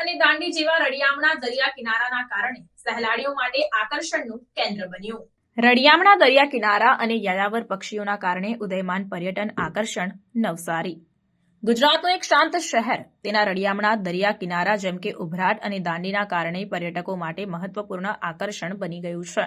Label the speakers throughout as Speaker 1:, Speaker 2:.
Speaker 1: અને દાંડી જેવા રળિયામણા દરિયા કિનારાના કારણે સહેલાણીઓ માટે આકર્ષણનું કેન્દ્ર બન્યું. રળિયામણા દરિયા કિનારા અને યાયાવર પક્ષીઓના કારણે ઉદયમાન પર્યટન આકર્ષણ નવસારી. ગુજરાતનું એક શાંત શહેર, તેના રળિયામણા દરિયા કિનારા જેમ કે ઉભરાટ અને દાંડીના કારણે પર્યટકો માટે મહત્વપૂર્ણ આકર્ષણ બની ગયું છે.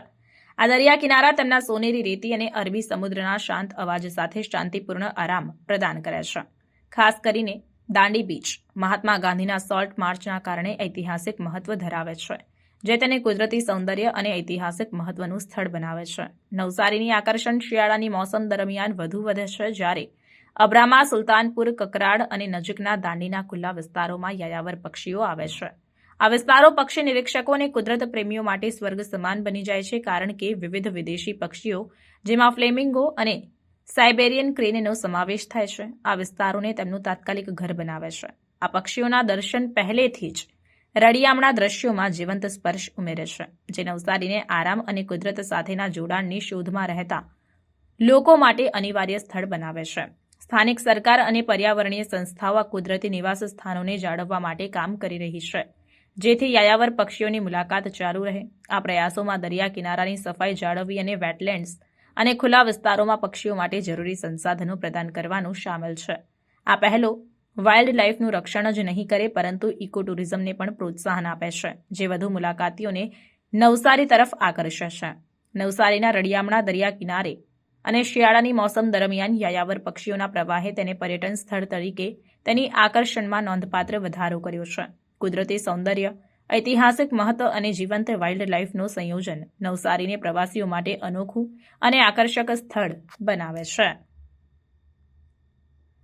Speaker 1: આ દરિયા કિનારા તેમના સોનેરી રેતી અને અરબી સમુદ્રના શાંત અવાજ સાથે શાંતિપૂર્ણ આરામ પ્રદાન કરે છે. ખાસ કરીને દાંડી બીચ, મહાત્મા ગાંધીના સોલ્ટ માર્ચના કારણે ઐતિહાસિક મહત્વ ધરાવે છે, જે તેને કુદરતી સૌંદર્ય અને ઐતિહાસિક મહત્વનું સ્થળ બનાવે છે. નવસારીની આકર્ષણ શિયાળાની મોસમ દરમિયાન વધુ વધે છે જ્યારે અબ્રામા સુલતાનપુર કકરાડ અને નજીકના દાંડીના ખુલ્લા વિસ્તારોમાં યાયાવર પક્ષીઓ આવે છે. આ વિસ્તારો પક્ષી નિરીક્ષકો અને કુદરત પ્રેમીઓ માટે સ્વર્ગ સમાન બની જાય છે, કારણ કે વિવિધ વિદેશી પક્ષીઓ, જેમાં ફ્લેમિંગો અને સાયબેરિયન ક્રેનનો સમાવેશ થાય છે. આ વિસ્તારોને તેમનું તાત્કાલિક ઘર બનાવે છે. આ પક્ષીઓના દર્શન પહેલેથી જ રળિયામણા દ્રશ્યોમાં જીવંત સ્પર્શ ઉમેરે છે જે નવસારીને આરામ અને કુદરત સાથેના જોડાણની શોધમાં રહેતા લોકો માટે અનિવાર્ય સ્થળ બનાવે છે. સ્થાનિક સરકાર અને પર્યાવરણીય સંસ્થાઓ કુદરતી નિવાસ સ્થાનોને જાળવવા માટે કામ કરી રહી છે. જેથી યાયાવર પક્ષીઓની મુલાકાત ચાલુ રહે. આ પ્રયાસોમાં દરિયા કિનારાની સફાઈ જાળવવી અને વેટલેન્ડ્સ અને ખુલ્લા વિસ્તારોમાં પક્ષીઓ માટે જરૂરી સંસાધનો પ્રદાન કરવાનું સામેલ છે. આ પહેલો વાઇલ્ડ લાઇફનું રક્ષણ જ નહીં કરે, પરંતુ ઇકો ટુરિઝમને પણ પ્રોત્સાહન આપે છે, જે વધુ મુલાકાતીઓને નવસારી તરફ આકર્ષે છે. નવસારીના રળિયામણા દરિયા કિનારે અને શિયાળાની મોસમ દરમિયાન યાયાવર પક્ષીઓના પ્રવાહે તેને પર્યટન સ્થળ તરીકે તેની આકર્ષણમાં નોંધપાત્ર વધારો કર્યો છે. કુદરતી સૌંદર્ય ઐતિહાસિક મહત્વ અને જીવંત વાઇલ્ડ લાઇફનું સંયોજન નવસારીને પ્રવાસીઓ માટે અનોખું અને આકર્ષક સ્થળ બનાવે છે.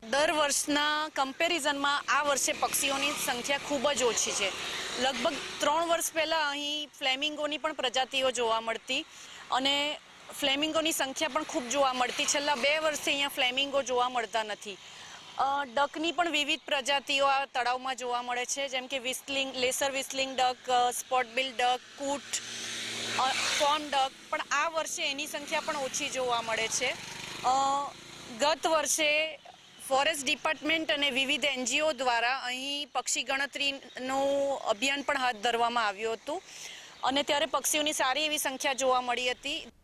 Speaker 2: દર વર્ષના કમ્પેરિઝનમાં આ વર્ષે પક્ષીઓની સંખ્યા ખૂબ જ ઓછી છે. લગભગ ત્રણ વર્ષ પહેલાં અહીં ફ્લેમિંગોની પણ પ્રજાતિઓ જોવા મળતી અને ફ્લેમિંગોની સંખ્યા પણ ખૂબ જોવા મળતી. છેલ્લા બે વર્ષથી અહીંયા ફ્લેમિંગો જોવા મળતા નથી. ડકની પણ વિવિધ પ્રજાતિઓ આ તળાવમાં જોવા મળે છે. જેમ કે whistling lesser whistling duck spot bill duck, coot form duck. પણ આ વર્ષે એની સંખ્યા પણ ઓછી જોવા મળે છે. ગત વર્ષે ફોરેસ્ટ ડિપાર્ટમેન્ટ અને વિવિધ એનજીઓ દ્વારા અહીં પક્ષી ગણતરીનું અભિયાન પણ હાથ ધરવામાં આવ્યું હતું. અને ત્યારે પક્ષીઓની સારી એવી સંખ્યા જોવા મળી હતી.